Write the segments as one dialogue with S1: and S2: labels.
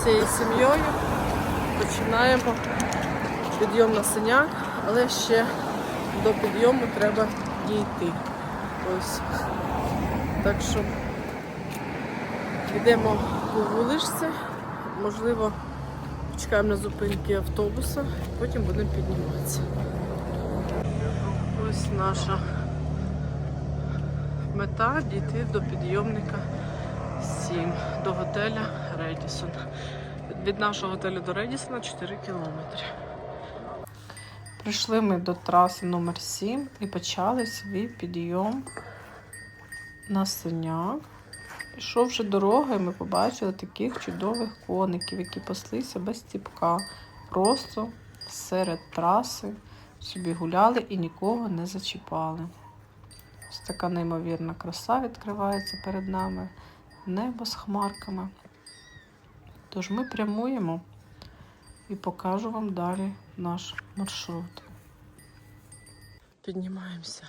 S1: всією сім'єю. Починаємо підйом на синяк, але ще до підйому треба дійти. Ось. Так що йдемо по вуличці, можливо, чекаємо на зупинки автобуса, потім будемо підніматися. Ось наша мета дійти до підйомника 7 до готеля Редісон. Від нашого готелю до Редісона 4 кілометри. Прийшли ми до траси номер 7 і почали свій підйом на синяк. Пішовши дорогою, ми побачили таких чудових коників, які паслися без ціпка. Просто серед траси собі гуляли і нікого не зачіпали. Ось така неймовірна краса відкривається перед нами, небо з хмарками. Тож ми прямуємо і покажу вам далі наш маршрут. Піднімаємося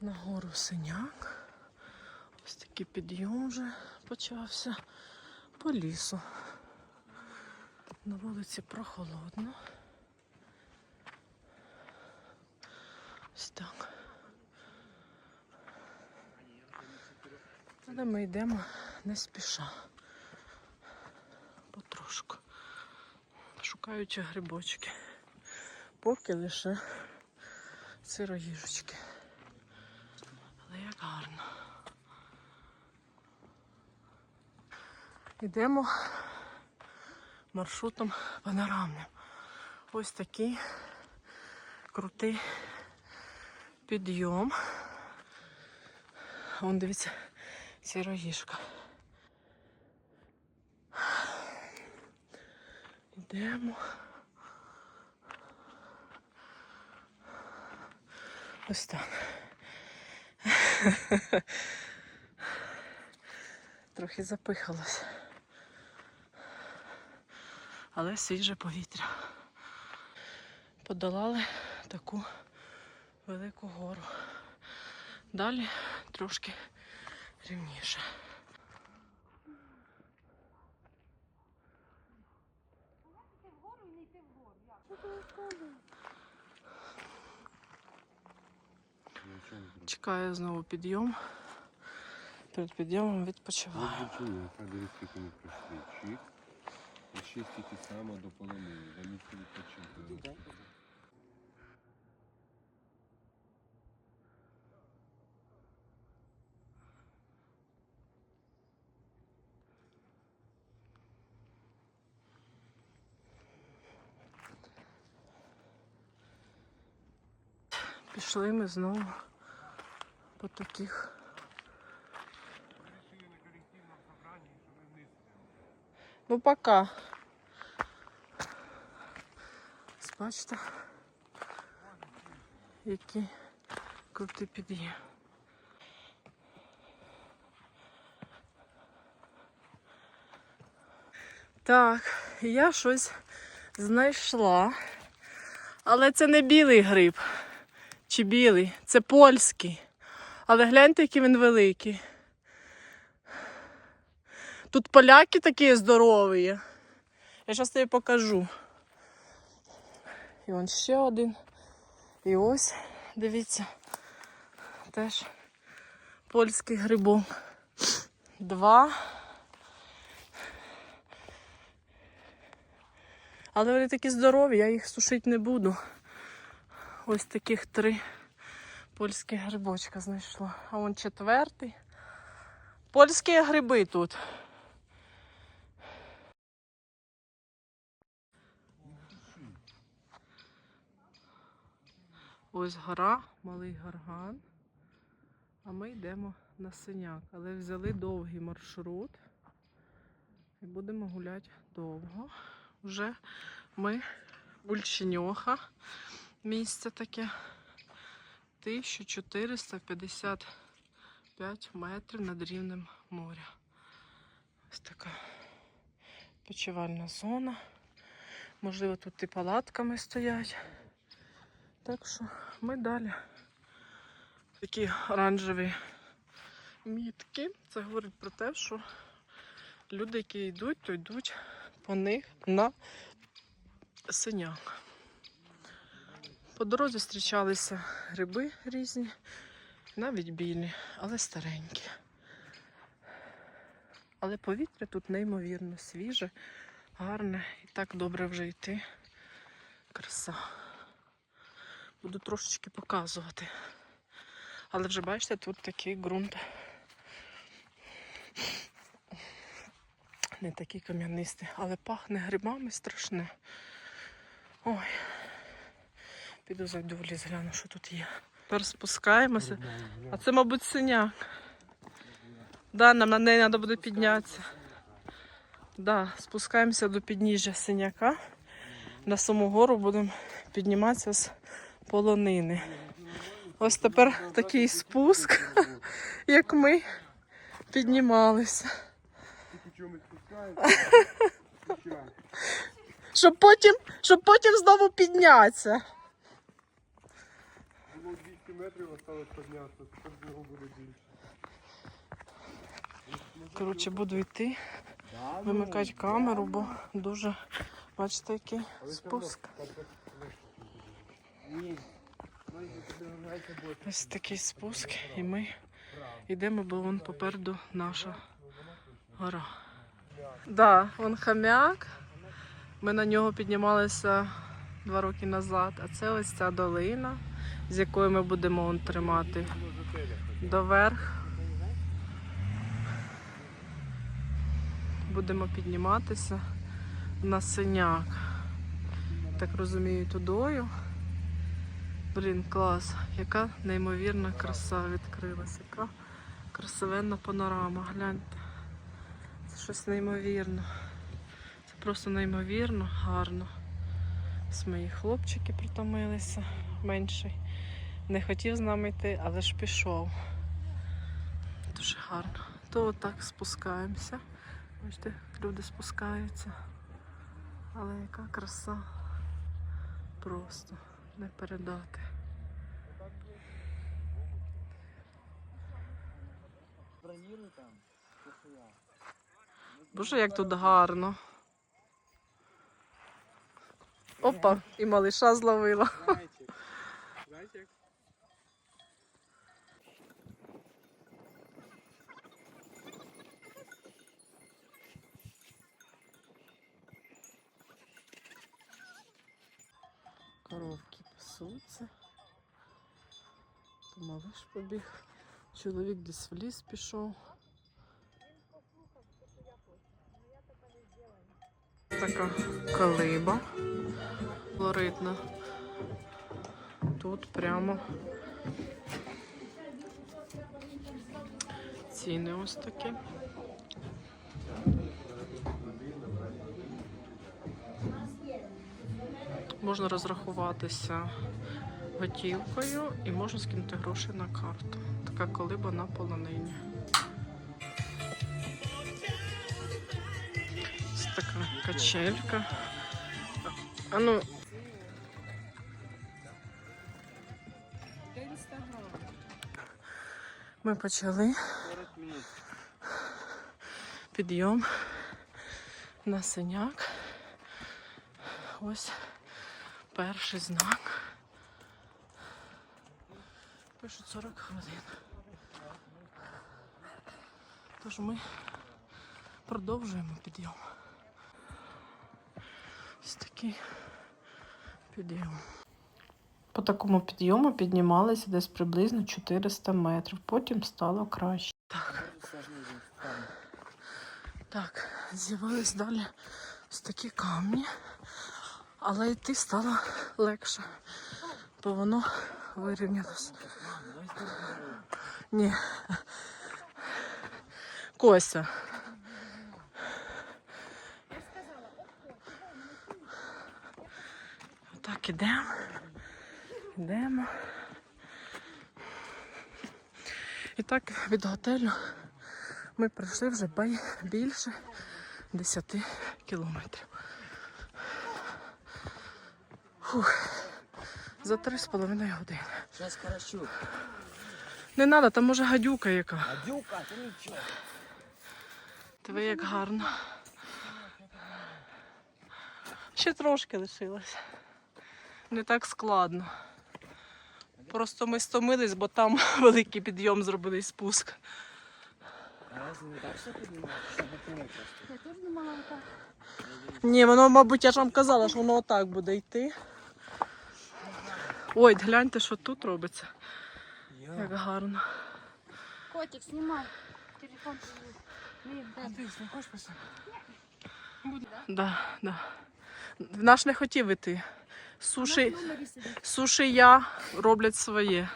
S1: на гору Синяк. Ось такий підйом вже почався по лісу. На вулиці прохолодно. Ось так. Але ми йдемо не спіша. Шукаючи грибочки. Поки лише сироїжечки. Але як гарно. Йдемо маршрутом панорамним. Ось такий крутий підйом. Вон дивіться, сіроїжка. Йдемо. Ось так. Трохи запихалась. Але свіже повітря. Подолали таку велику гору. Далі трошки рівніше. Чекаю знову підйом. Перед підйомом відпочиваю.
S2: Виключення, дивись, скільки ми пройшли. Чик. І ще стільки само до полонини. До місця відпочинку.
S1: Пішли ми знову по таких. Ну пока. Бачите, який крутий під'їзд. Так, я щось знайшла. Але це не білий гриб чи білий, це польський. Але гляньте, який він великий. Тут поляки такі здорові. Я зараз тобі покажу. І он ще один. І ось, дивіться, теж польський грибок. Два. Але вони такі здорові, я їх сушити не буду. Ось таких три польських грибочка знайшла. А вон четвертий. Польські гриби тут. Ось гора, малий гарган. А ми йдемо на синяк. Але взяли довгий маршрут. І будемо гуляти довго. Вже ми Бульченьоха. Місце таке 1455 метрів над рівнем моря. Ось така почивальна зона. Можливо, тут і палатками стоять. Так що ми далі. Такі оранжеві мітки. Це говорить про те, що Люди, які йдуть, то йдуть по них на синяк. По дорозі зустрічалися гриби різні, навіть білі, але старенькі. Але повітря тут неймовірно свіже, гарне і так добре вже йти. Краса. Буду трошечки показувати. Але вже бачите, тут такий ґрунт. Не такий кам'янистий, але пахне грибами страшне. Ой. Піду зайду в ліс, гляну, що тут є. Тепер спускаємося. А це, мабуть, синяк. Да, нам на неї треба буде піднятися. Да, спускаємося до підніжжя синяка. На саму гору будемо підніматися з полонини. Ось тепер такий спуск, як ми піднімалися. Щоб потім, щоб потім знову піднятися.
S2: Було 200 метрів, осталось піднятися, тепер знову буде більше.
S1: Коротше, буду йти, вимикати камеру, бо дуже, бачите, який спуск.
S2: Ну.
S1: Ось такий спуск, і ми йдемо, бо вон попереду наша гора. Да, вон хам'як. Ми на нього піднімалися два роки назад. А це ось ця долина, з якої ми будемо тримати доверх. Будемо підніматися на синяк. Так розумію, тудою. Блін, клас. Яка неймовірна краса відкрилась. Яка красивенна панорама. Гляньте. Це щось неймовірне. Це просто неймовірно гарно. Ось мої хлопчики притомилися менший. Не хотів з нами йти, але ж пішов. Дуже гарно. То отак спускаємося. Бачите, люди спускаються. Але яка краса. Просто не передати. Боже, як тут гарно. Опа, і малиша зловила. Коровки пасуться. То малиш побіг. Чоловік десь в ліс пішов. Така колиба колоритна. Тут прямо ціни ось такі. Можна розрахуватися готівкою і можна скинути гроші на карту. Така колиба на полонині. Ось така качелька. А ну. Ми почали підйом на синяк. Ось перший знак. Пишуть 40 хвилин. Тож ми продовжуємо підйом. Ось такий підйом. По такому підйому піднімалися десь приблизно 400 метрів. Потім стало краще. Так. Так, з'явились далі ось такі камні, але йти стало легше, бо воно вирівнялось. Ні. Кося. Так, ідемо. Ідемо. І так від готелю ми пройшли вже більше 10 кілометрів. Фух. За три з половиною години.
S3: Сейчас Каращук.
S1: Не треба, там може гадюка яка.
S3: А Дюка, ты ничего.
S1: Диви, як гарно. Ще трошки лишилось. Не так складно. Просто ми стомились, бо там великий підйом зробили спуск.
S3: Не.
S4: Я отак.
S1: Ні, воно, мабуть, я ж вам казала, що воно отак буде йти. Ой, гляньте, що тут робиться. Як гарно.
S4: Котик, знімай. Телефон
S3: не хочеш писати?
S1: Да, да. Наш не хотів іти. Суші, суші я роблять своє.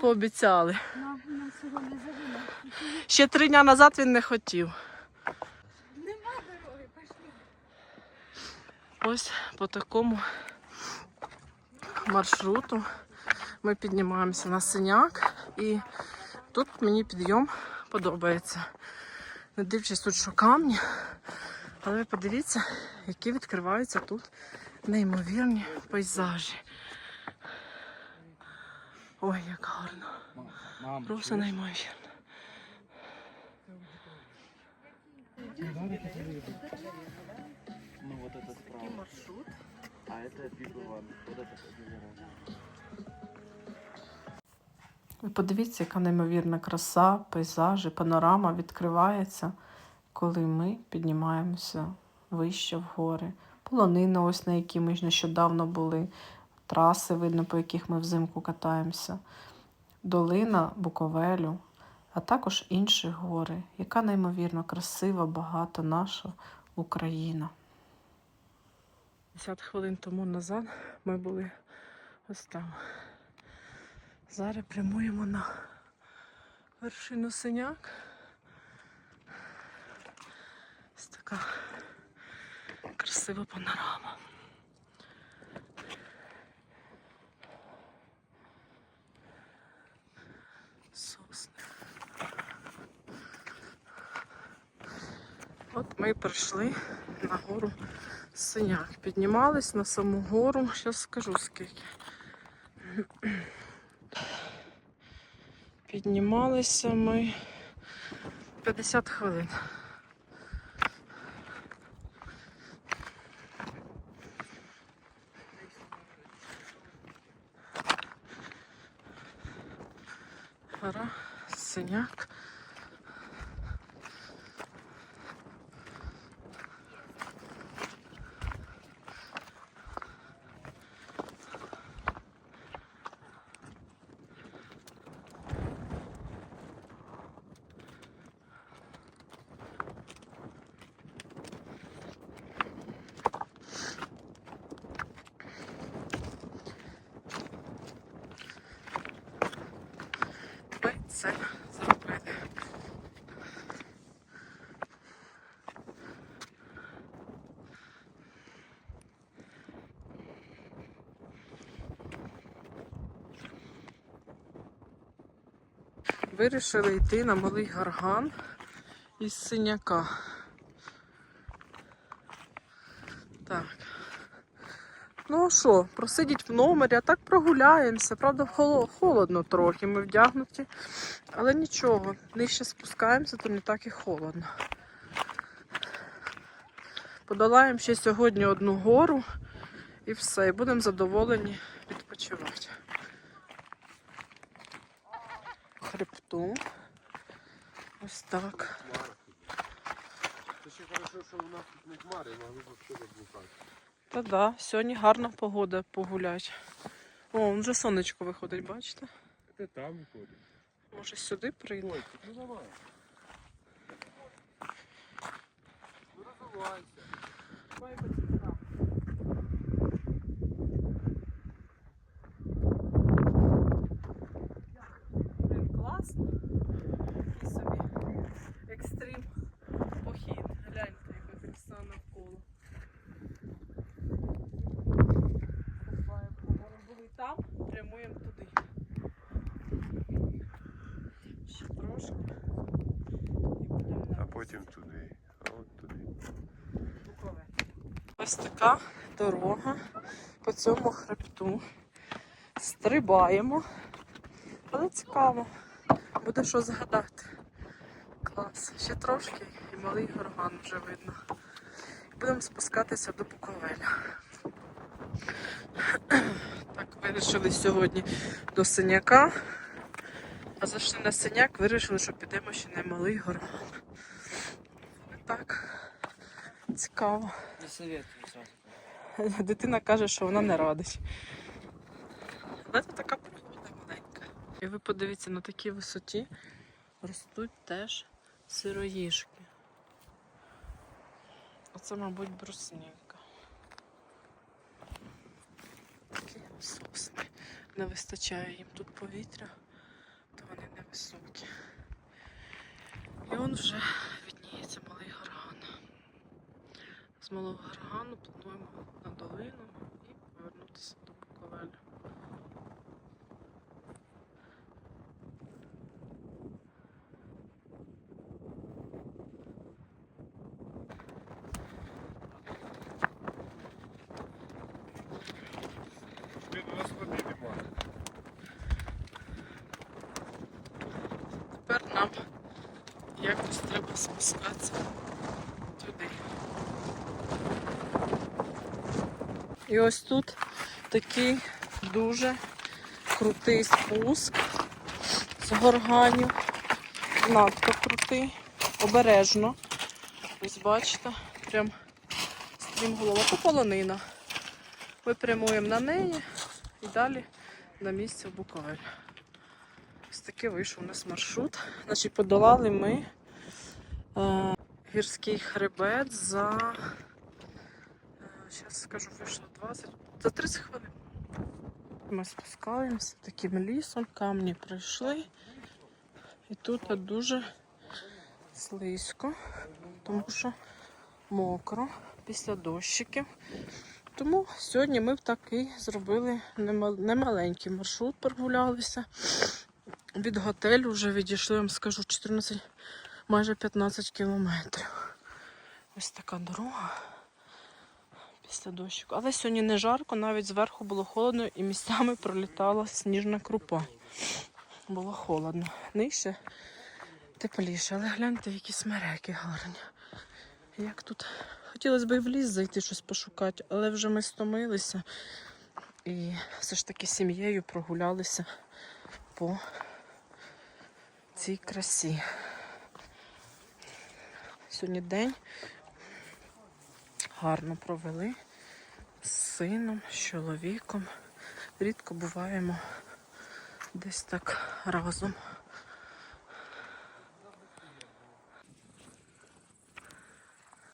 S1: Пообіцяли. Ще три дня назад він не хотів.
S4: Нема дороги, пошли.
S1: Ось по такому маршруту ми піднімаємося на синяк. І тут мені підйом подобається. Не дивлячись тут, що камні. Але ви подивіться, які відкриваються тут неймовірні пейзажі. Ой, як гарно.
S3: Мам,
S1: Просто неймовірно.
S3: Ну вот это справа.
S1: маршрут.
S3: А это Бигуан. Вот это озеро.
S1: Ви подивіться, яка неймовірна краса, пейзажі, панорама відкривається, коли ми піднімаємося вище в гори. Полонина, ось на якій ми нещодавно були, траси видно, по яких ми взимку катаємося, долина Буковелю, а також інші гори. Яка неймовірно красива, багата наша Україна. 50 хвилин тому назад ми були ось там. Зараз прямуємо на вершину синяк. Ось така красива панорама. Сосни. От ми прийшли на гору синяк. Піднімались на саму гору. Зараз скажу скільки. Піднімалися ми 50 хвилин. Гора, синяк. Ми це зробили. Вирішили йти на малий гарган із синяка. Так. Ну а що, просидіть в номері, а так прогуляємося. Правда, холодно трохи, ми вдягнуті. Але нічого, нижче спускаємося, то не так і холодно. Подолаємо ще сьогодні одну гору і все, і будемо задоволені відпочивати. Хребту. Ось так.
S2: Це ще хорошо, що у нас тут не хмари, могли б все заблукати.
S1: Та да, сьогодні гарна погода погуляти. О, вже сонечко виходить, бачите?
S2: Це там ходить.
S1: Може сюди прийде?
S2: Ой, ну давай. Ну розвивайся.
S1: Блін, класно. Такий собі екстрим похід. Гляньте, яка краса навколо. Буває, ми були там, прямуємо туди. Ще трошки. І будемо на
S2: А потім туди. А от туди.
S1: Буковель. Ось така дорога по цьому хребту. Стрибаємо. Але цікаво. Буде що згадати. Клас. Ще трошки і малий горган вже видно. Будемо спускатися до Буковеля. Так, вирішили сьогодні до синяка. А зайшли на синяк, вирішили, що підемо ще на малий горган. Так, цікаво.
S3: Не советую сразу.
S1: Дитина каже, що вона не радить. Але це така прохолода маленька. І ви подивіться, на такій висоті ростуть теж сироїшки. Оце, мабуть, бруснівка. Такі сосни. Не вистачає їм тут повітря, то вони невисокі. І он вже відніється малий. З малого горгану плануємо на долину і повернутися до Буковеля. Тепер нам якось треба спускатися І ось тут такий дуже крутий спуск з горганів. Надто крутий, обережно. Ось бачите, прям стрім голова. Це полонина. Ми прямуємо на неї і далі на місце в Буковель. Ось такий вийшов у нас маршрут. Значить, подолали ми е, гірський хребет за. Зараз скажу, вийшло 20, за 30 хвилин. Ми спускаємося таким лісом, камні пройшли. І тут дуже слизько, тому що мокро після дощиків. Тому сьогодні ми такий зробили немаленький маршрут, прогулялися. Від готелю вже відійшли, я вам скажу, 14, майже 15 кілометрів. Ось така дорога після дощику. Але сьогодні не жарко, навіть зверху було холодно і місцями пролітала сніжна крупа. Було холодно. Нижче тепліше, але гляньте, які смереки гарні. Як тут. Хотілося б і в ліс зайти щось пошукати, але вже ми стомилися. І все ж таки сім'єю прогулялися по цій красі. Сьогодні день гарно провели з сином, з чоловіком. Рідко буваємо десь так разом.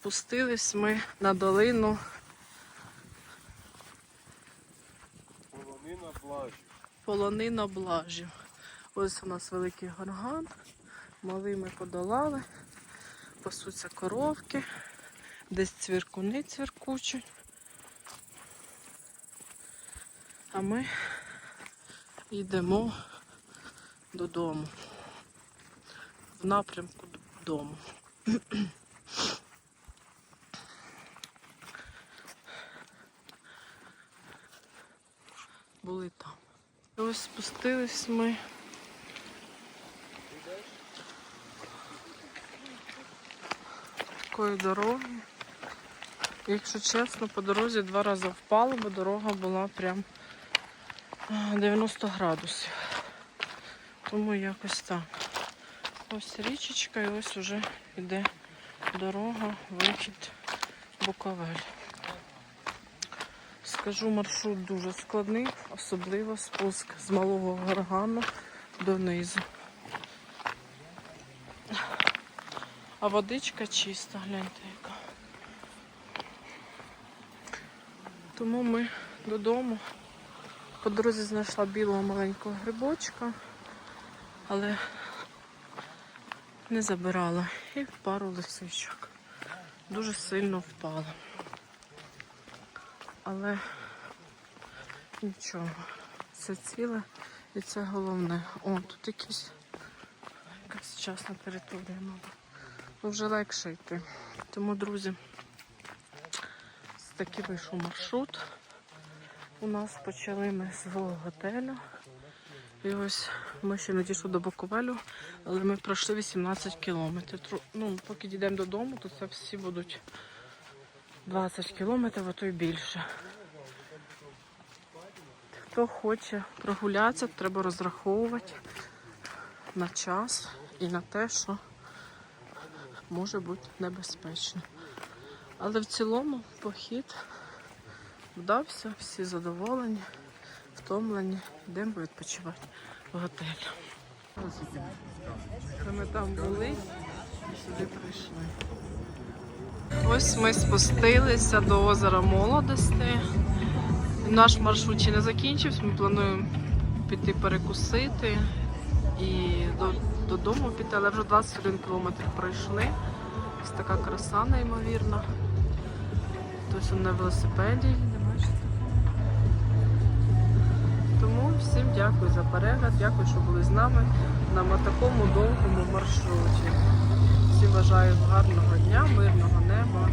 S1: Спустились ми на долину
S2: Полонина плажі.
S1: полонина блажів. Ось у нас великий горган. Малий ми подолали. Пасуться коровки. Десь цвіркуни цвіркучуть. А ми йдемо додому. В напрямку додому. Були там. Ось спустились ми. Такої дороги. Якщо чесно, по дорозі два рази впало, бо дорога була прям 90 градусів. Тому якось так. Ось річечка і ось уже йде дорога, вихід Буковель. Скажу, маршрут дуже складний, особливо спуск з малого горгану донизу. А водичка чиста, гляньте яка. Тому ми додому. По дорозі знайшла білого маленького грибочка, але не забирала. І пару лисичок. Дуже сильно впала. Але нічого, це ціле і це головне. О, тут якісь якась частна територія, мабуть. Ну, вже легше йти. Тому, друзі, такий вийшов маршрут. У нас почали ми з готелю І ось ми ще не дійшли до Буковелю, але ми пройшли 18 кілометрів. Ну, поки дійдемо додому, то це всі будуть 20 кілометрів, а то й більше. Хто хоче прогулятися, треба розраховувати на час і на те, що може бути небезпечно. Але в цілому похід вдався, всі задоволені, втомлені. Йдемо відпочивати в готель. Ми там були і сюди прийшли. Ось ми спустилися до озера Молодості. Наш маршрут ще не закінчився. Ми плануємо піти перекусити і до, додому піти, але вже 21 кілометр пройшли. Ось така краса неймовірна. Хтось на велосипеді. Тому всім дякую за перегляд, дякую, що були з нами на такому довгому маршруті. Всім бажаю гарного дня, мирного неба